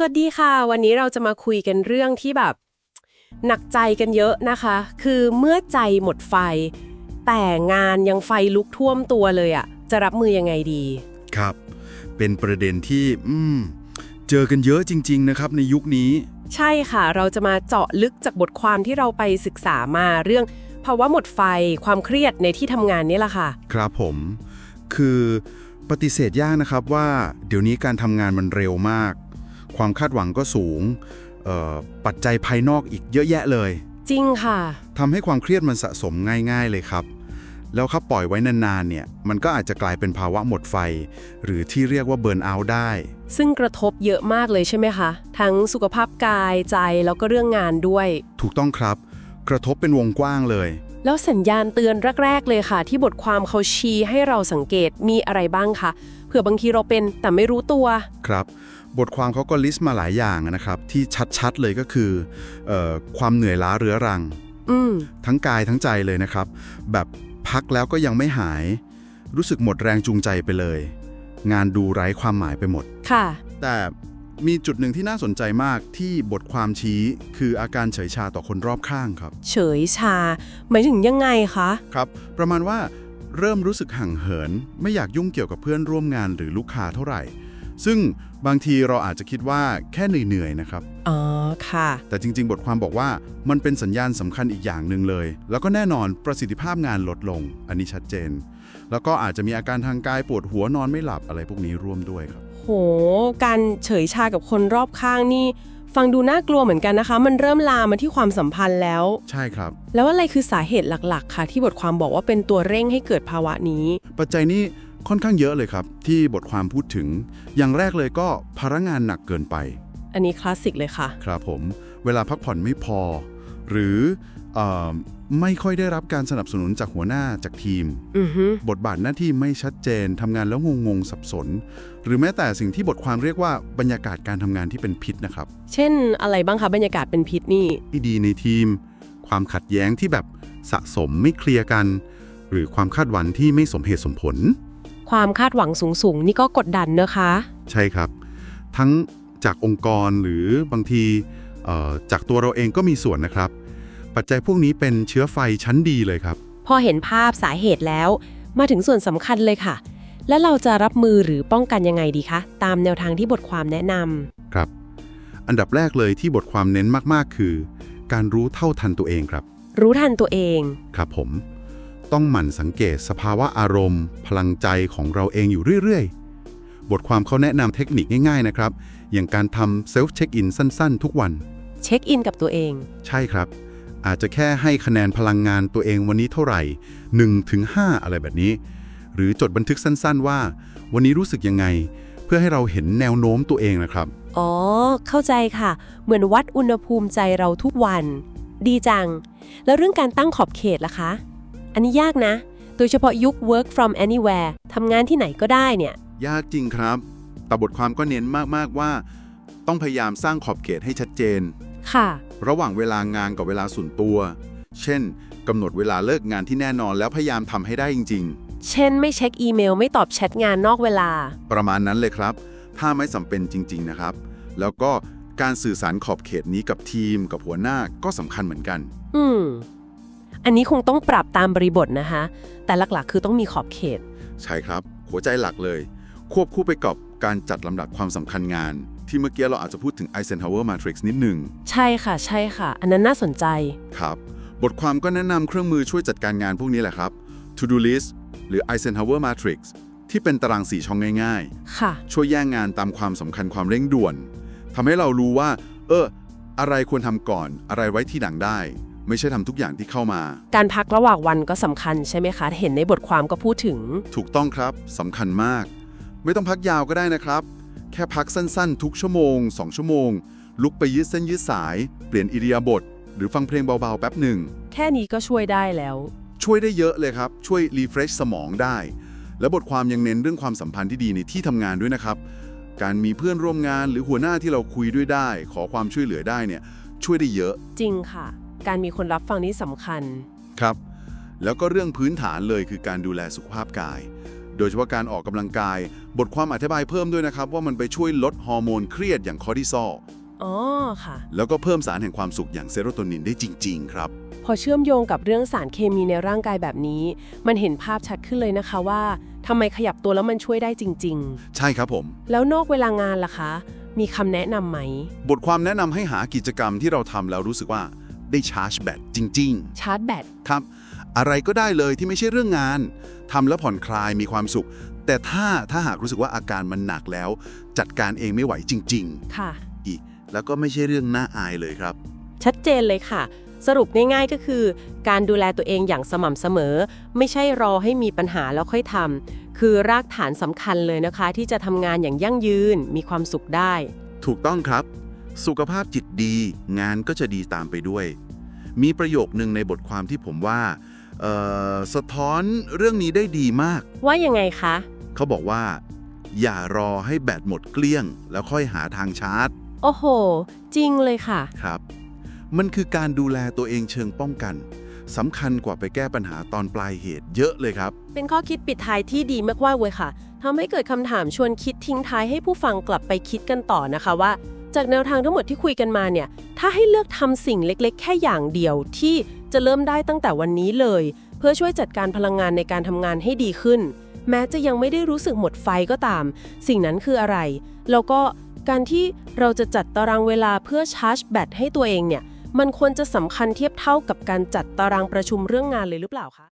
สวัสดีค่ะ วันนี้เราจะมาคุยกันเรื่องที่แบบ หนักใจกันเยอะนะคะ คือเมื่อใจหมดไฟ แต่งานยังไฟลุกท่วมตัวเลยอะ่ะจะรับมือยังไงดี ครับ เป็นประเด็นที่ อืม เจอกันเยอะจริง ๆ นะครับ ในยุคนี้ ใช่ค่ะ เราจะมาเจาะลึกจากบทความที่เราไปศึกษามาเรื่องภาวะหมดไฟความเครียดในที่ทำงานนี่แหละค่ะ ครับผม คือปฏิเสธยากนะครับว่า เดี๋ยวนี้การทำงานมันเร็วมาก ความคาดหวังก็สูงเอ่อปัจจัยภายนอกอีกเยอะแยะเลย จริงค่ะทำให้ความเครียดมันสะสมง่าย ๆ เลยครับ แล้วถ้าปล่อยไว้นานๆเนี่ยมันก็อาจจะกลายเป็นภาวะหมดไฟ หรือที่เรียกว่าเบิร์นเอาท์ได้ ซึ่งกระทบเยอะมากเลยใช่ไหมคะ ทั้งสุขภาพกายใจแล้วก็เรื่องงานด้วย ถูกต้องครับ กระทบเป็นวงกว้างเลย แล้วสัญญาณเตือนแรกๆเลยค่ะ ที่บทความเขาชี้ให้เราสังเกตมีอะไรบ้างคะเผื่อบางทีเราเป็นแต่ไม่รู้ตัว ครับ บทความเขาก็ลิสต์มาหลายอย่างนะครับ ที่ชัดๆเลยก็คือเออความเหนื่อยล้าเรื้อรังอืมทั้งกายทั้งใจเลยนะครับ แบบพักแล้วก็ยังไม่หาย รู้สึกหมดแรงจูงใจไปเลย งานดูไร้ความหมายไปหมด ค่ะ แต่ มีจุดหนึ่งที่น่าสนใจมากที่บทความชี้คืออาการเฉยชาต่อคนรอบข้างครับ เฉยชา หมายถึงยังไงคะ ครับ ประมาณว่าเริ่มรู้สึกห่างเหิน ไม่อยากยุ่งเกี่ยวกับเพื่อนร่วมงานหรือลูกค้าเท่าไหร่ ซึ่งบางทีเราอาจจะคิดว่าแค่เหนื่อยๆนะครับ อ๋อ ค่ะ แต่จริงๆ บทความบอกว่ามันเป็นสัญญาณสำคัญอีกอย่างหนึ่งเลย แล้วก็แน่นอนประสิทธิภาพงานลดลง อันนี้ชัดเจน แล้วก็อาจจะมีอาการทางกายปวดหัวนอนไม่หลับอะไรพวกนี้ร่วมด้วยครับ โห การเฉยชากับคนรอบข้างนี่ ฟังดูน่ากลัวเหมือนกันนะคะ มันเริ่มลามมาที่ความสัมพันธ์แล้ว ใช่ครับ แล้วอะไรคือสาเหตุหลักๆคะที่บทความบอกว่าเป็นตัวเร่งให้เกิดภาวะนี้ ปัจจัยนี้ ค่อนข้างเยอะเลยครับ ที่บทความพูดถึง อย่างแรกเลยก็พลังงานหนักเกินไป อันนี้คลาสสิกเลยค่ะ ครับผม เวลาพักผ่อนไม่พอ หรือเออไม่ค่อยได้รับการสนับสนุนจากหัวหน้าจากทีมอือฮึบทบาทหน้าที่ไม่ชัดเจนทำงานแล้วงงๆสับสน หรือแม้แต่สิ่งที่บทความเรียกว่าบรรยากาศการทำงานที่เป็นพิษนะครับ เช่นอะไรบ้างคะบรรยากาศเป็นพิษนี่ที่ดีในทีม ความขัดแย้งที่แบบสะสมไม่เคลียร์กัน หรือความคาดหวังที่ไม่สมเหตุสมผล ความคาดหวังสูงๆ นี่ก็กดดันนะคะ ใช่ครับ ทั้งจากองค์กรหรือบางทีเอ่อจากตัวเราเองก็มีส่วนนะครับ ปัจจัยพวกนี้เป็นเชื้อไฟชั้นดีเลยครับ พอเห็นภาพสาเหตุแล้ว มาถึงส่วนสำคัญเลยค่ะ แล้วเราจะรับมือหรือป้องกันยังไงดีคะ ตามแนวทางที่บทความแนะนำครับ อันดับแรกเลยที่บทความเน้นมากๆ คือ การรู้เท่าทันตัวเองครับ รู้ทันตัวเอง ครับผม ต้องหมั่นสังเกตสภาวะอารมณ์ พลังใจของเราเองอยู่เรื่อย ๆ บทความเขาแนะนำเทคนิคง่าย ๆ นะครับ อย่างการทำเซลฟ์เช็คอินสั้น ๆ ทุกวัน เช็คอินกับตัวเอง ใช่ครับ อาจจะแค่ให้คะแนนพลังงานตัวเองวันนี้เท่าไหร่1ถึง5อะไรแบบนี้ หรือจดบันทึกสั้น ๆ ว่า วันนี้รู้สึกยังไง เพื่อให้เราเห็นแนวโน้มตัวเองนะครับ อ๋อ เข้าใจค่ะ เหมือนวัดอุณหภูมิใจเราทุกวัน ดีจัง แล้วเรื่องการตั้งขอบเขตล่ะคะ อันนี้ยากนะ โดยเฉพาะยุค work from anywhere ทำงานที่ไหนก็ได้เนี่ย ยากจริงครับ แต่บทความก็เน้นมากๆว่า ต้องพยายามสร้างขอบเขตให้ชัดเจน ค่ะ ระหว่างเวลางานกับเวลาส่วนตัว เช่นกำหนดเวลาเลิกงานที่แน่นอนแล้วพยายามทำให้ได้จริง เช่น ไม่เช็คอีเมล ไม่ตอบแชทงานนอกเวลา ๆ ประมาณนั้นเลยครับ ถ้าไม่สำเป็นจริง ๆ นะครับ แล้วก็การสื่อสารขอบเขตนี้กับทีมกับหัวหน้าก็สำคัญเหมือนกัน อืม อันนี้คงต้องปรับตามบริบทนะคะ แต่หลักๆ คือต้องมีขอบเขต ใช่ครับ หัวใจหลักเลย ควบคู่ไปกับการจัดลำดับความสำคัญงาน ที่เมื่อกี้เราอาจจะพูดถึง Eisenhower Matrix นิดหนึ่ง ใช่ค่ะ ใช่ค่ะ อันนั้นน่าสนใจ ครับ บทความก็แนะนำเครื่องมือช่วยจัดการงานพวกนี้แหละครับ To Do List หรือ Eisenhower Matrix ที่เป็นตารางสีช่องง่ายค่ะๆช่วยแยกงงานตามความสำคัญความเร่งด่วนทำให้เรารู้ว่า เออ อะไรควรทำก่อน อะไรไว้ที่หลังได้ ไม่ใช่ทำทุกอย่างที่เข้ามา การพักระหว่างวันก็สำคัญใช่ไหมคะ เห็นในบทความก็พูดถึง ถูกต้องครับสำคัญมาก ไม่ต้องพักยาวก็ได้นะครับ แค่พักสั้นๆ ทุกชั่วโมง 2 ชั่วโมง ลุกไปยืดเส้นยืดสาย เปลี่ยนอิริยาบถหรือฟังเพลงเบาๆ แป๊บหนึ่ง แค่นี้ก็ช่วยได้แล้ว ช่วยได้เยอะเลยครับ ช่วยรีเฟรชสมองได้ และบทความยังเน้นเรื่องความสัมพันธ์ที่ดีในที่ทำงานด้วยนะครับ การมีเพื่อนร่วมงานหรือหัวหน้าที่เราคุยด้วยได้ ขอความช่วยเหลือได้เนี่ยช่วยได้เยอะ จริงค่ะ การมีคนรับฟังนี่สำคัญ ครับ แล้วก็เรื่องพื้นฐานเลยคือการดูแลสุขภาพกาย โดยเฉพาะการออกกำลังกาย บทความอธิบายเพิ่มด้วยนะครับ ว่ามันไปช่วยลดฮอร์โมนเครียดอย่างคอร์ติซอลอ๋อค่ะ แล้วก็เพิ่มสารแห่งความสุขอย่างเซโรโทนินได้จริง ๆ ครับ พอเชื่อมโยงกับเรื่องสารเคมีในร่างกายแบบนี้ มันเห็นภาพชัดขึ้นเลยนะคะว่าทำไมขยับตัวแล้วมันช่วยได้จริงใช่ครับผมๆแล้วนอกเวลางานล่ะคะ มีคำแนะนำไหม บทความแนะนำให้หากิจกรรมที่เราทำแล้วรู้สึกว่า ได้ชาร์จแบตจริงๆชาร์จแบตครับ อะไรก็ได้เลยที่ไม่ใช่เรื่องงานทำแล้วผ่อนคลายมีความสุข แต่ถ้าถ้าหากรู้สึกว่าอาการมันหนักแล้ว จัดการเองไม่ไหวจริง ค่ะ ๆ อีก แล้วก็ไม่ใช่เรื่องน่าอายเลยครับ ชัดเจนเลยค่ะ สรุปง่ายๆก็คือ การดูแลตัวเองอย่างสม่ำเสมอ ไม่ใช่รอให้มีปัญหาแล้วค่อยทำคือรากฐานสำคัญเลยนะคะ ที่จะทำงานอย่างยั่งยืนมีความสุขได้ ถูกต้องครับ สุขภาพจิตดี งานก็จะดีตามไปด้วย มีประโยคนึงในบทความที่ผมว่าเอ่อสะท้อนเรื่องนี้ได้ดีมาก ว่ายังไงคะ เขาบอกว่า อย่ารอให้แบตหมดเกลี้ยง แล้วค่อยหาทางชาร์จ โอ้โห จริงเลยค่ะ ครับ มันคือการดูแลตัวเองเชิงป้องกันสำคัญกว่าไปแก้ปัญหาตอนปลายเหตุเยอะเลยครับ เป็นข้อคิดปิดท้ายที่ดีมากๆเลยค่ะทำให้เกิดคำถามชวนคิดทิ้งท้ายให้ผู้ฟังกลับไปคิดกันต่อนะคะว่า จากแนวทางทั้งหมดที่คุยกันมาเนี่ย ถ้าให้เลือกทำสิ่งเล็กๆ แค่อย่างเดียวที่จะเริ่มได้ตั้งแต่วันนี้เลย เพื่อช่วยจัดการพลังงานในการทำงานให้ดีขึ้น แม้จะยังไม่ได้รู้สึกหมดไฟก็ตาม สิ่งนั้นคืออะไร แล้วก็การที่เราจะจัดตารางเวลาเพื่อชาร์จแบตให้ตัวเองเนี่ย มันควรจะสำคัญเทียบเท่ากับการจัดตารางประชุมเรื่องงานเลยหรือเปล่าคะ